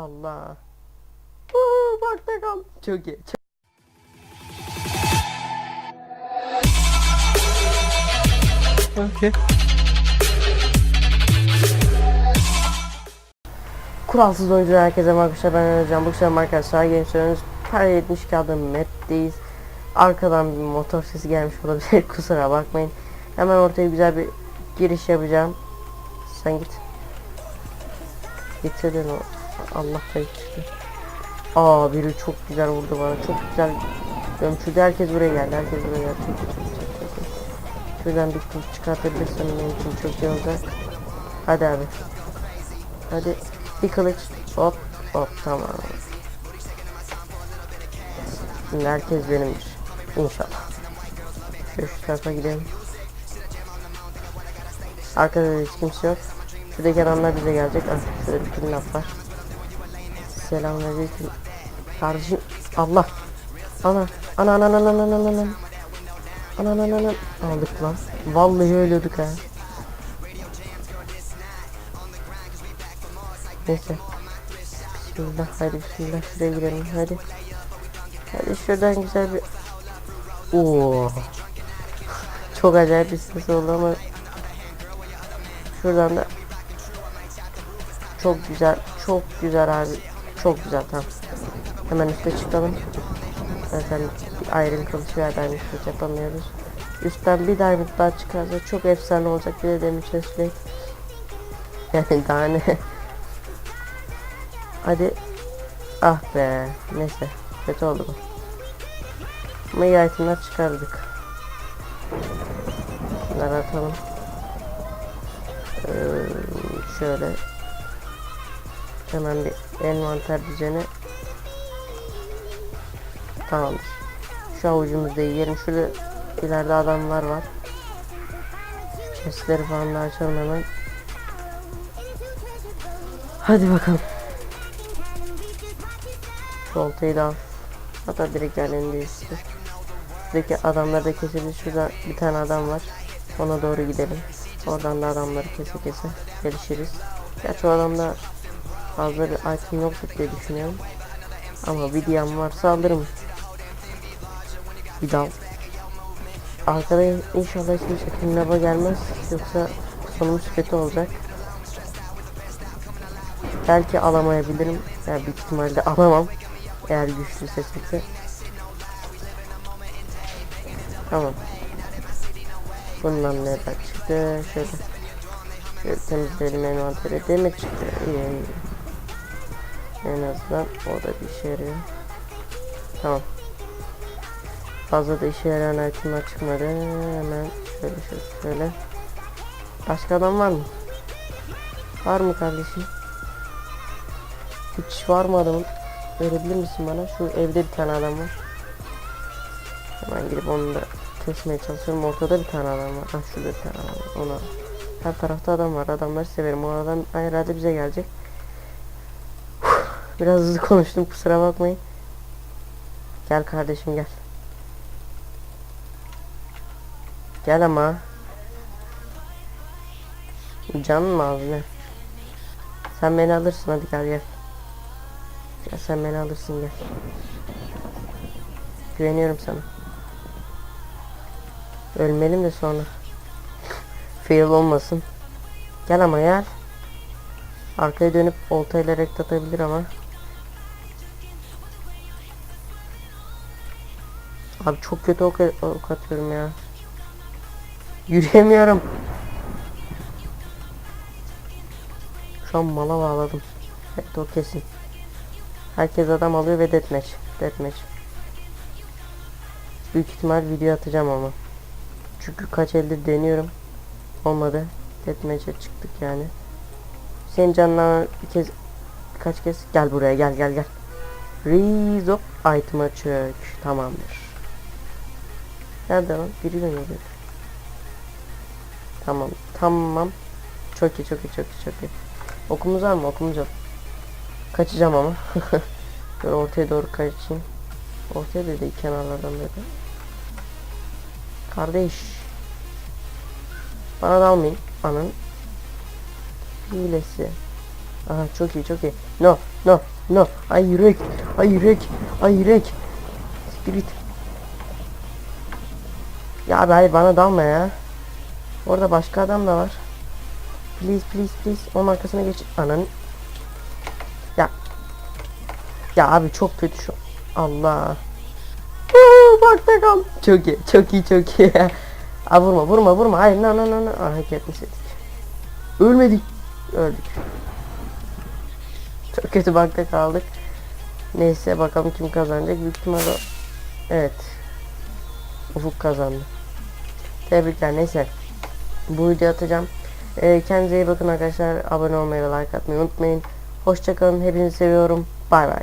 Allah. Uuu bakta kal. Çok iyi. Çok... Okey. Kuralsız oyuncu herkese arkadaşlar ben Özcan. Bu akşam arkadaşlar gençleriniz per 72 adım map'teyiz. Arkadan bir motor sesi gelmiş olabilir kusura bakmayın. Hemen ortaya güzel bir giriş yapacağım. Sen git. Gitse o. Allah kayıp çıktı. Aa biri çok güzel vurdu bana. Çok güzel gömçürdü. Herkes buraya geldi. Herkes buraya geldi. Çok, çok, çok, çok. Şuradan bir kılıç çıkartabilirsem benim için çok iyi olacak. Hadi abi. Hadi bir kılıç. Hop hop tamam. Şimdi herkes benimdir. İnşallah. Şöyle şu tarafa gidelim. Arkada da hiç kimse yok. Şuradaki adamlar bize gelecek. Ah şöyle bir kidnap var. Selamünaleyküm. Kardeşim Allah. Ana ana ana ana ana ana ana ana. Ana ana ana. Aldık lan. Vallahi ölüyorduk ha. Neyse. Bismillah hadi bismillah şuraya girelim hadi. Hadi şuradan güzel bir Oo. Çok acayip bir ses oldu ama şuradan da çok güzel çok güzel abi çok güzel tamam. Hemen üste çıkalım. Zaten ayrım kılıç ve diamond yapamıyoruz. Üstten bir diamond daha çıkarsa çok efsane olacak bir de demir chestplate yani daha ne? Hadi. Ah be neyse kötü oldu bu. Ama iyi itemler çıkardık. Bunları atalım. Ee, şöyle hemen bir envanter düzeni. Tamamdır. Şu avucumuzda yiyelim. Şurada ileride adamlar var. Chestleri falan da açalım hemen. Hadi bakalım. Şu oltayı da al. Hatta direkt yerlerindeyiz Şuradaki adamları da keselim. Şurada bir tane adam var. Ona doğru gidelim. Oradan da adamları kese kese gelişiriz. Gerçi o adamda fazla bir item yoktur diye düşünüyorum. Ama diyam varsa alırım. Bir dal. Arkada inşallah hiçbir şekilde lava gelmez. Yoksa sonumuz kötü olacak. Belki alamayabilirim. Yani büyük ihtimalle alamam. Eğer güçlü seçilse. Tamam. Bundan ne çıktı? Şöyle. Şöyle temizleyelim envanteri. Demir çıktı. İyi iyi. En azından o da bir işe yarıyor. Tamam. Fazla da işe yarayan itemler çıkmadı. Hemen şöyle şöyle şöyle. Başka adam var mı? Var mı kardeşim? Hiç var mı adamın? Verebilir misin bana? Şu evde bir tane adam var. Hemen gidip onu da kesmeye çalışıyorum. Ortada bir tane adam var. Ah şurada bir tane adam var. Ona. Her tarafta adam var. Adamları severim. O adam herhalde bize gelecek. Biraz hızlı konuştum kusura bakmayın. Gel kardeşim gel. Gel ama. Canın mı az ne? Sen beni alırsın hadi gel gel. Gel sen beni alırsın gel. Güveniyorum sana. Ölmelim de sonra. Fail olmasın. Gel ama gel. Arkaya dönüp oltayla rekt atabilir ama. Abi çok kötü ok, ok atıyorum ya. Yürüyemiyorum. Şu an mala bağladım. Evet o kesin. Herkes adam alıyor ve deathmatch. Deathmatch. Büyük ihtimal video atacağım ama. Çünkü kaç elde deniyorum. Olmadı. Deathmatch'e çıktık yani. Senin canına bir kez birkaç kez gel buraya gel gel gel. Up item'a çök. Tamamdır. Nerede lan? Biri geliyor? Tamam. Tamam. Çok iyi çok iyi çok iyi çok iyi. Okumuz var mı? Okumuz yok. Kaçacağım ama. Böyle ortaya doğru kaçayım. Ortaya değil kenarlardan böyle. Kardeş. Bana da almayın. Anın hilesi. Aha çok iyi çok iyi. No no no. Ay yürek. Ay yürek. Ay yürek. Spirit. Ya abi hayır bana dalma ya. Orada başka adam da var. Please please please. Onun arkasına geç. Ananı. Ya. Ya abi çok kötü şu. Allah. Uuu, bak da kal. Çok iyi çok iyi çok iyi. Aa, vurma vurma vurma. Hayır no no no no. Aha etmiştik. Ölmedik. Öldük. Çok kötü bakta kaldık. Neyse bakalım kim kazanacak. Büyük ihtimalle evet. Ufuk kazandı. Tebrikler neyse. Bu videoyu atacağım. Ee, kendinize iyi bakın arkadaşlar. Abone olmayı ve like atmayı unutmayın. Hoşçakalın. Hepinizi seviyorum. Bay bay.